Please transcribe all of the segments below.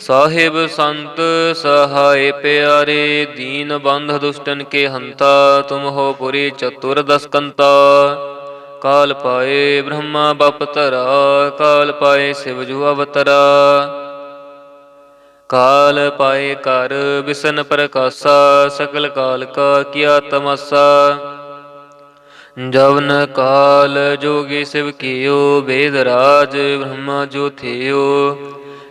ਸਾਹਿਬ ਸੰਤ ਸਹਾਇ ਪਿਆਰੇ, ਦੀਨ ਬੰਧ ਦੁਸ਼ਟਨ ਕੇ ਹੰਤਾ, ਤੁਮ ਹੋ ਪੁਰੀ ਚਤੁਰ ਦਸਕੰਤਾ। ਕਾਲ ਪਾਏ ਬ੍ਰਹਮਾ ਬਪ ਧਰਾ, ਕਾਲ ਪਾਏ ਸਿਵ ਜੂ ਅਵਤਰਾ। ਕਾਲ ਪਾਏ ਕਰ ਵਿਸ਼ਨ ਪ੍ਰਕਾਸ਼ਾ ਸਕਲ ਕਾਲ ਕਾ ਕੀਆ ਤਮਸਾ। ਜਵਨ ਕਾਲ ਜੋਗੀ ਸਿਵ ਕੀਓ ਵੇਦ ਰਾਜ ਬ੍ਰਹਮਾ ਜੋ ਥਿਓ।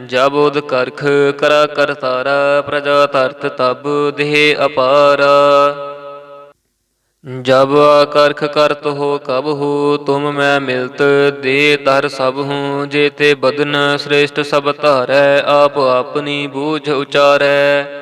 ਜਬ ਉਦ ਕਰਖ ਕਰਾ ਕਰਤਾਰਾ ਪ੍ਰਜਾ ਤਰਤ ਤਬ ਦੇਹ ਅਪਾਰਾ। ਜਬ ਆਕਰਖ ਕਰਤ ਹੋ ਕਬ ਹੋ, ਤੁਮ ਮੈਂ ਮਿਲਤ ਦੇ ਤਰ ਸਭ ਹੂੰ, ਜੇ ਤੇ ਬਦਨ ਸ੍ਰੇਸ਼ਟ ਸਭ ਧਾਰੈ, ਆਪ ਆਪਣੀ ਬੂਝ ਉਚਾਰੈ।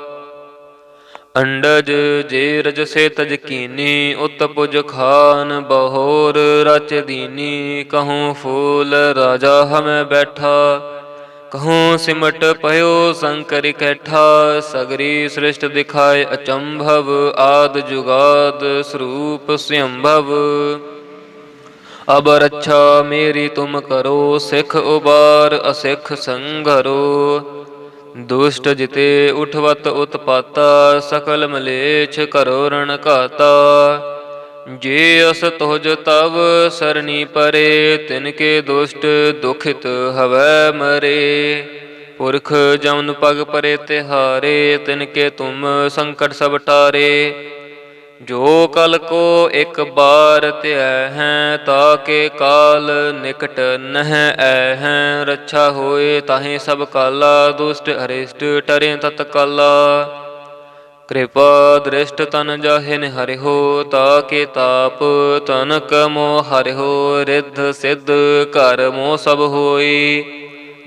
ਅੰਡਜ ਜੇ ਰਜ ਸੇ ਤਜ ਕੀਨੀ, ਉਤ ਖਾਨ ਬਹੋਰ ਰਚ ਦੀਨੀ। ਕਹੂੰ ਫੂਲ ਰਾਜਾ ਹਮੈ ਬੈਠਾ, ਕਹੂੰ ਸਿਮਟ ਪਇਓ ਸੰਕਰ ਕੈਠਾ। ਸਗਰੀ ਸ੍ਰਿਸ਼ਟ ਦਿਖਾਏ ਅਚੰਭਵ, ਆਦ ਜੁਗਾਦ ਸਰੂਪ ਸਿਅੰਭਵ ਅਬ ਰੱਛਾ ਮੇਰੀ ਤੁਮ ਕਰੋ, ਸਿਖ ਉਬਾਰ ਅਸਿਖ ਸੰਘਰੋ। ਦੁਸ਼ਟ ਜਿਤੇ ਉਠਵਤ ਉਤਪਾਤਾ, ਸਕਲ ਮਲੇਛ ਕਰੋ ਰਣ ਘਾਤਾ। ਜੇ ਅਸ ਤੁਜ ਤਵ ਸਰਣੀ ਪਰੇ, ਤਿਨ ਕੇ ਦੁਸ਼ਟ ਦੁਖਿਤ ਹਵੈ ਮਰੇ। ਪੁਰਖ ਜਮਨ ਪਗ ਪਰੇ ਤਿਹਾਰੇ, ਤਿਨ ਕੇ ਤੁਮ ਸੰਕਟ ਸਭ ਟਾਰੇ। ਜੋ ਕਲ ਕੋ ਇੱਕ ਬਾਰ ਧਿਆ ਹੈ, ਤਾ ਕੇ ਕਾਲ ਨਿਕਟ ਨਹਿ ਐ ਹੈ। ਰੱਛਾ ਹੋਏ ਤਾਹੇ ਸਭ ਕਾਲਾ, ਦੁਸ਼ਟ ਹਰਿਸ਼ਟ ਟਰੇ ਤਤ ਕਾਲਾ ਕਿਰਪਾ ਦ੍ਰਿਸ਼ਟ ਤਨ ਜਾਹਿਨ ਹਰਿਓ ਤਾ ਕੇ ਤਾਪ ਤਨ ਮੋ ਹਰਿਹੋ ਰਿੱਧ ਸਿੱਧ ਘਰ ਮੋ ਸਭ ਹੋਈ।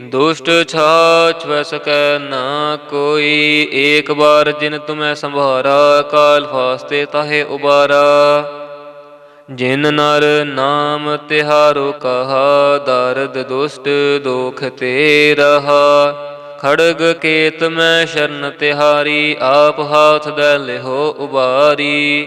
ਦੁਸ਼ਟ ਛਾਛ ਵੈ ਸਕੈ ਨਾ ਕੋਈ। ਏਕ ਬਾਰ ਜਿਨ ਤੁਮੈ ਸੰਭਾਰਾ, ਕਾਲ ਫਾਸਤੇ ਤਾਹੇ ਉਬਾਰਾ। ਜਿਨ ਨਰ ਨਾਮ ਤਿਹਾਰੋ ਕਹਾ, ਦਰਦ ਦੁਸ਼ਟ ਦੋਖ ਤੇ ਰਹਾ। ਖੜਗ ਕੇਤ ਮੈਂ ਸ਼ਰਨ ਤਿਹਾਰੀ, ਆਪ ਹਾਥ ਦੇ ਲਿਹੋ ਉਬਾਰੀ।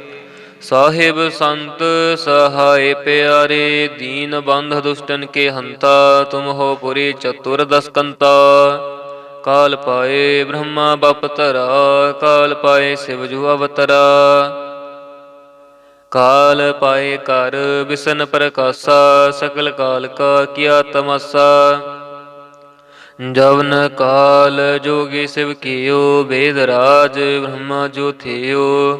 ਸਾਹਿਬ ਸੰਤ ਸਹਾਇ ਪਿਆਰੇ, ਦੀਨ ਬੰਧ ਦੁਸ਼ਟਨ ਕੇ ਹੰਤਾ, ਤੁਮ ਹੋ ਪੁਰੀ ਚਤੁਰ ਦਸਕੰਤਾ। ਕਾਲ ਪਾਏ ਬ੍ਰਹਮਾ ਬਪ ਕਾਲ ਪਾਏ ਸਿਵ ਜੂ ਅਵਤਰਾ। ਕਾਲ ਪਾਏ ਕਰ ਵਿਸ਼ਨ ਪ੍ਰਕਾਸ਼ਾ ਸਕਲ ਕਾਲ ਕਾ ਕੀਆ ਤਮਸਾ। ਜਵਨ ਕਾਲ ਜੋਗੀ ਸਿਵ ਕੀਓ ਵੇਦ ਰਾਜ ਬ੍ਰਹਮਾ ਜੋ ਥਿਓ।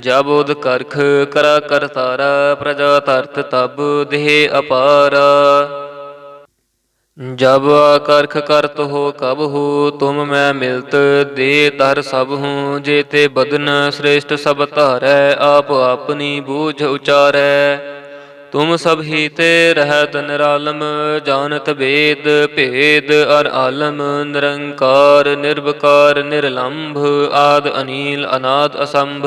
ਜਬ ਉਦ ਕਰਖ ਕਰਾ ਕਰਤਾਰਾ ਪ੍ਰਜਾ ਤਰਤ ਤਬ ਦੇਹ ਅਪਾਰਾ। ਜਬ ਕਰਖ ਕਰਤ ਹੋ ਕਬ ਹੋ, ਤੁਮ ਮੈਂ ਮਿਲਤ ਦੇ ਤਰ ਸਭ ਹੂੰ ਜੇ ਤੇ ਬਦਨ ਸ੍ਰੇਸ਼ਟ ਸਭ ਧਾਰੈ, ਆਪ ਆਪਣੀ ਬੂਝ ਉਚਾਰੈ। ਤੁਮ ਸਭ ਹੀ ਤੇ ਰਹਿਤ ਨਿਰਾਲਮ, ਜਾਣਤ ਵੇਦ ਭੇਦ ਅਰ ਆਲਮ, ਨਿਰੰਕਾਰ, ਨਿਰਵਕਾਰ, ਨਿਰਲੰਭ, ਆਦ ਅਨੀਲ, ਅਨਾਦ ਅਸੰਭ।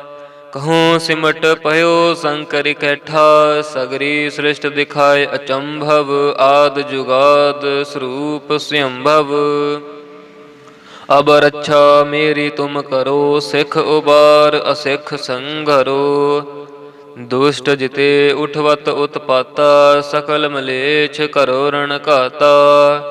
ਕਹੂੰ ਸਿਮਟ ਪਇਓ ਸੰਕਰ ਕੈਠਾ, ਸਗਰੀ ਸ੍ਰਿਸ਼ਟ ਦਿਖਾਏ ਅਚੰਭਵ, ਆਦ ਜੁਗਾਦ ਸਰੂਪ ਸਿਅੰਭਵ ਅਬ ਰੱਛਾ ਮੇਰੀ ਤੁਮ ਕਰੋ, ਸਿੱਖ ਉਬਾਰ ਅਸਿੱਖ ਸੰਘਰੋ। ਦੁਸ਼ਟ ਜਿਤੇ ਉਠਵਤ ਉਤਪਾਤਾ, ਸਕਲ ਮਲੇਛ ਕਰੋ ਰਣ ਘਾਤਾ।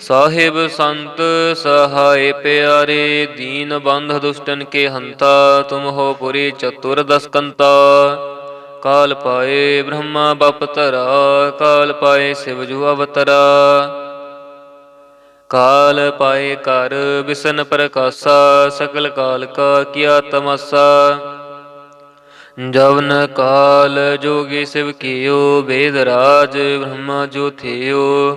ਸਾਹਿਬ ਸੰਤ ਸਹਾਇ ਪਿਆਰੇ, ਦੀਨ ਬੰਧ ਦੁਸ਼ਟਨ ਕੇ ਹੰਤਾ, ਤੁਮ ਹੋ ਪੁਰੀ ਚਤੁਰ ਦਸਕੰਤਾ। ਕਾਲ ਪਾਏ ਬ੍ਰਹਮਾ ਬਪ ਧਰਾ, ਕਾਲ ਪਾਏ ਸਿਵ ਜੁ ਅਵਤਰਾ। ਕਾਲ ਪਾਏ ਕਰ ਵਿਸ਼ਨ ਪ੍ਰਕਾਸ਼ਾ, ਸਕਲ ਕਾਲ ਕਾ ਕੀਆ ਤਮਸਾ। ਜਵਨ ਕਾਲ ਜੋਗੀ ਸਿਵ ਕੀਓ ਵੇਦ ਰਾਜ ਬ੍ਰਹਮਾ ਜੋ ਥਿਓ।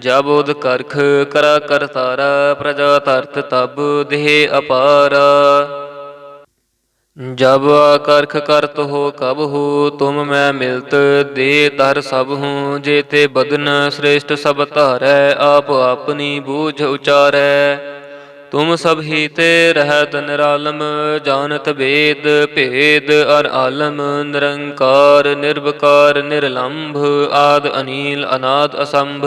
ਜਬ ਉਦ ਕਰਖ ਕਰਾ ਕਰਤਾਰਾ ਪ੍ਰਜਾ ਧਰਤ ਤਬ ਦੇਹ ਅਪਾਰਾ। ਜਬ ਆਕਰਖ ਕਰਤ ਹੋ ਕਬ ਹੋ, ਤੁਮ ਮੈਂ ਮਿਲਤ ਦੇ ਤਰ ਸਭ ਹੂੰ ਜੇਤੇ ਬਦਨ ਸ੍ਰੇਸ਼ਟ ਸਭ ਧਾਰੈ, ਆਪ ਆਪਣੀ ਬੂਝ ਉਚਾਰੈ। ਤੁਮ ਸਭ ਹੀ ਤੇ ਰਹਿਤ ਨਿਰਾਲਮ, ਜਾਣਤ ਵੇਦ ਭੇਦ ਅਰ ਆਲਮ, ਨਿਰੰਕਾਰ, ਨਿਰਵਕਾਰ, ਨਿਰਲੰਭ, ਆਦ ਅਨੀਲ, ਅਨਾਦ ਅਸੰਭ।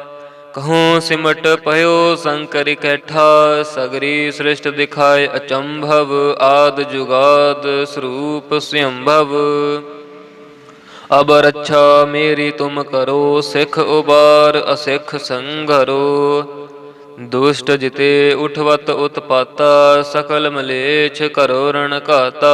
ਕਹੂੰ ਸਿਮਟ ਪਇਓ ਸੰਕਰ ਕੈਠਾ, ਸਗਰੀ ਸ੍ਰਿਸ਼ਟ ਦਿਖਾਏ ਅਚੰਭਵ, ਆਦ ਜੁਗਾਦ ਸਰੂਪ ਸਿਅੰਭਵ। ਅਬ ਰੱਛਾ ਮੇਰੀ ਤੁਮ ਕਰੋ, ਸਿਖ ਉਬਾਰ ਅਸਿਖ ਸੰਘਰੋ। ਦੁਸ਼ਟ ਜਿਤੇ ਉਠਵਤ ਉਤਪਾਤਾ, ਸਕਲ ਮਲੇਛ ਕਰੋ ਰਣ ਘਾਤਾ।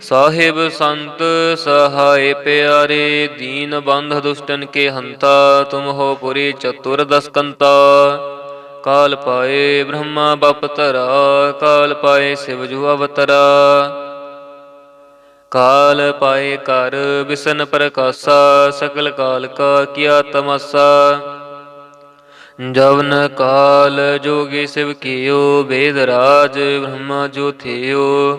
ਸਾਹਿਬ ਸੰਤ ਸਹਾਇ ਪਿਆਰੇ, ਦੀਨ ਬੰਧ ਦੁਸ਼ਟਨ ਕੇ ਹੰਤਾ, ਤੁਮ ਹੋ ਪੁਰੀ ਚਤੁਰ ਦਸਕੰਤਾ। ਕਾਲ ਪਾਏ ਬ੍ਰਹਮਾ ਬਪ ਕਾਲ ਪਾਏ ਸਿਵ ਜੁ ਅਵਤਰਾ। ਕਾਲ ਪਾਏ ਕਰ ਵਿਸ਼ਨ ਪ੍ਰਕਾਸ਼ਾ, ਸਕਲ ਕਾਲ ਕਾ ਕੀਆ ਤਮਸਾ। ਜਵਨ ਕਾਲ ਜੋਗੀ ਸਿਵ ਕੀਓ ਵੇਦ ਰਾਜ ਬ੍ਰਹਮਾ ਜੋ ਥਿਓ।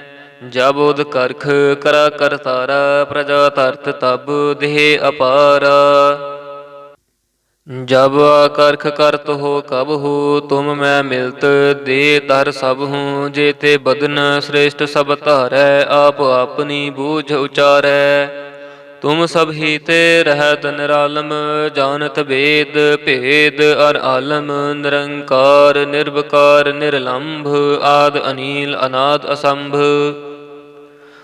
ਜਬ ਉਦ ਕਰਖ ਕਰਾ ਕਰਤਾਰਾ ਪ੍ਰਜਾ ਤਰਤ ਤਬ ਦੇਹ ਅਪਾਰਾ। ਜਬ ਕਰਖ ਕਰਤ ਹੋ ਕਬ ਹੋ, ਤੁਮ ਮੈਂ ਮਿਲਤ ਦੇ ਤਰ ਸਭ ਹੂੰ ਜੇਤੇ ਬਦਨ ਸ੍ਰੇਸ਼ਟ ਸਭ ਧਾਰੈ, ਆਪ ਆਪਣੀ ਬੂਝ ਉਚਾਰੈ। ਤੁਮ ਸਭ ਹੀ ਤੇ ਰਹਿਤ ਨਿਰਾਲਮ, ਜਾਣਤ ਵੇਦ ਭੇਦ ਅਰ ਆਲਮ, ਨਿਰੰਕਾਰ, ਨਿਰਵਕਾਰ, ਨਿਰਲੰਭ, ਆਦ ਅਨੀਲ, ਅਨਾਦ ਅਸੰਭ।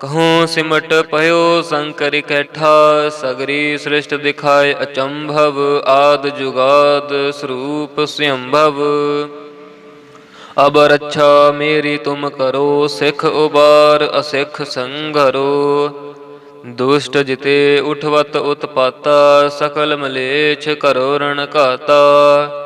ਕਹੂੰ ਸਿਮਟ ਪਇਓ ਸੰਕਰ ਕੈਠਾ, ਸਗਰੀ ਸ੍ਰਿਸ਼ਟ ਦਿਖਾਏ ਅਚੰਭਵ, ਆਦ ਜੁਗਾਦ ਸਰੂਪ ਸਿਅੰਭਵ। ਅਬ ਰੱਛਾ ਮੇਰੀ ਤੁਮ ਕਰੋ, ਸਿਖ ਉਬਾਰ ਅਸਿਖ ਸੰਘਰੋ। ਦੁਸ਼ਟ ਜਿਤੇ ਉਠਵਤ ਉਤਪਾਤਾ, ਸਕਲ ਮਲੇਛ ਕਰੋ ਰਣ ਘਾਤਾ।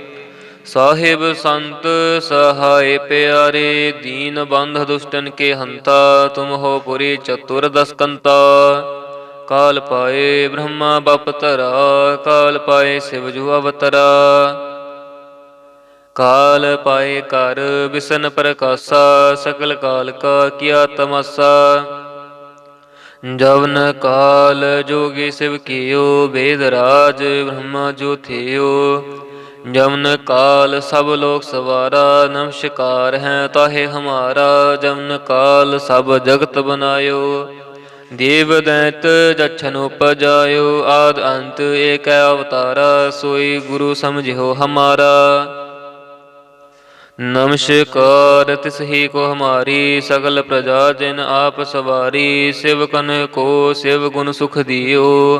ਸਾਹਿਬ ਸੰਤ ਸਹਾਇ ਪਿਆਰੇ, ਦੀਨ ਬੰਧ ਦੁਸ਼ਟਨ ਕੇ ਹੰਤਾ, ਤੁਮ ਹੋ ਪੁਰੀ ਚਤੁਰ ਦਸਕੰਤਾ। ਕਾਲ ਪਾਏ ਬ੍ਰਹਮਾ ਬਪ ਕਾਲ ਪਾਏ ਸਿਵ ਜੁ ਅਵਤਰਾ। ਕਾਲ ਪਾਏ ਕਰ ਵਿਸ਼ਨ ਪ੍ਰਕਾਸਾ ਸਕਲ ਕਾਲ ਕਾ ਕੀਆ ਤਮਸਾ। ਜਵਨ ਕਾਲ ਜੋਗੀ ਸਿਵ ਕੀਓ ਵੇਦ ਰਾਜ ਬ੍ਰਹਮਾ ਜੋ ਥਿਓ। ਜਮਨ ਕਾਲ ਸਭ ਲੋਕ ਸਵਾਰਾ, ਨਮਸਕਾਰ ਹੈ ਤਾਹੇ ਹਮਾਰਾ। ਜਮਨ ਕਾਲ ਸਭ ਜਗਤ ਬਨਾਇਓ। ਦੇਵ ਦੈਤ ਜਛਨ ਉਪਜਾਇਓ। ਆਦ ਅੰਤ ਏਕ ਅਵਤਾਰਾ, ਸੋਈ ਗੁਰੂ ਸਮਝਿਓ ਹਮਾਰਾ। ਨਮਸਕਾਰ, ਤਿਸ ਹੀ ਕੋ ਹਮਾਰੀ, ਸਗਲ ਪ੍ਰਜਾ ਜਿਨ ਆਪ ਸਵਾਰੀ। ਸ਼ਿਵ ਸਿਵਕਨ ਕੋ ਸਿਵ ਗੁਣ ਸੁਖ ਦਿਓ।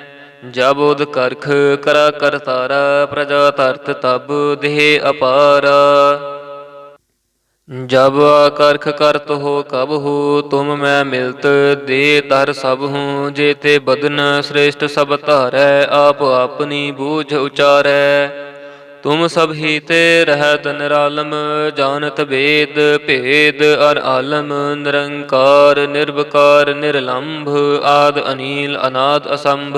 ਜਬ ਉਦ ਕਰਖ ਕਰਾ ਕਰਤਾਰਾ ਪ੍ਰਜਾ ਤਰਤ ਤਬ ਦੇਹ ਅਪਾਰਾ। ਜਬ ਕਰਖ ਕਰਤ ਹੋ ਕਬ ਹੋ ਤੁਮ ਮੈਂ ਮਿਲਤ, ਦੇ ਤਰ ਸਭ ਹੂੰ ਜੇ ਤੇ ਬਦਨ ਸ੍ਰੇਸ਼ਟ ਸਭ ਧਾਰੈ, ਆਪ ਆਪਣੀ ਬੂਝ ਉਚਾਰੈ। ਤੁਮ ਸਭ ਹੀ ਤੇ ਰਹਿਤ ਨਿਰਾਲਮ, ਜਾਣਤ ਵੇਦ ਭੇਦ ਅਰ ਆਲਮ, ਨਿਰੰਕਾਰ, ਨਿਰਵਕਾਰ, ਨਿਰਲੰਭ ਆਦ ਅਨੀਲ ਅਨਾਦ ਅਸੰਭ।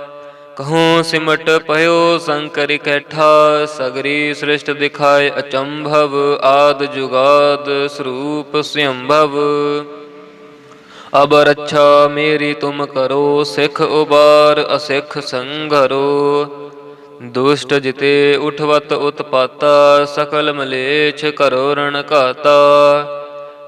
ਕਹੂੰ ਸਿਮਟ ਪਇਓ ਸੰਕਰ ਕੈਠਾ, ਸਗਰੀ ਸ੍ਰਿਸ਼ਟ ਦਿਖਾਏ ਅਚੰਭਵ, ਆਦ ਜੁਗਾਦ ਸਰੂਪ ਸਿਅੰਭਵ। ਅਬ ਰੱਛਾ ਮੇਰੀ ਤੁਮ ਕਰੋ, ਸਿਖ ਉਬਾਰ ਅਸਿਖ ਸੰਘਰੋ। ਦੁਸ਼ਟ ਜਿਤੇ ਉਠਵਤ ਉਤਪਾਤਾ, ਸਕਲ ਮਲੇਛ ਕਰੋ ਰਣ ਘਾਤਾ।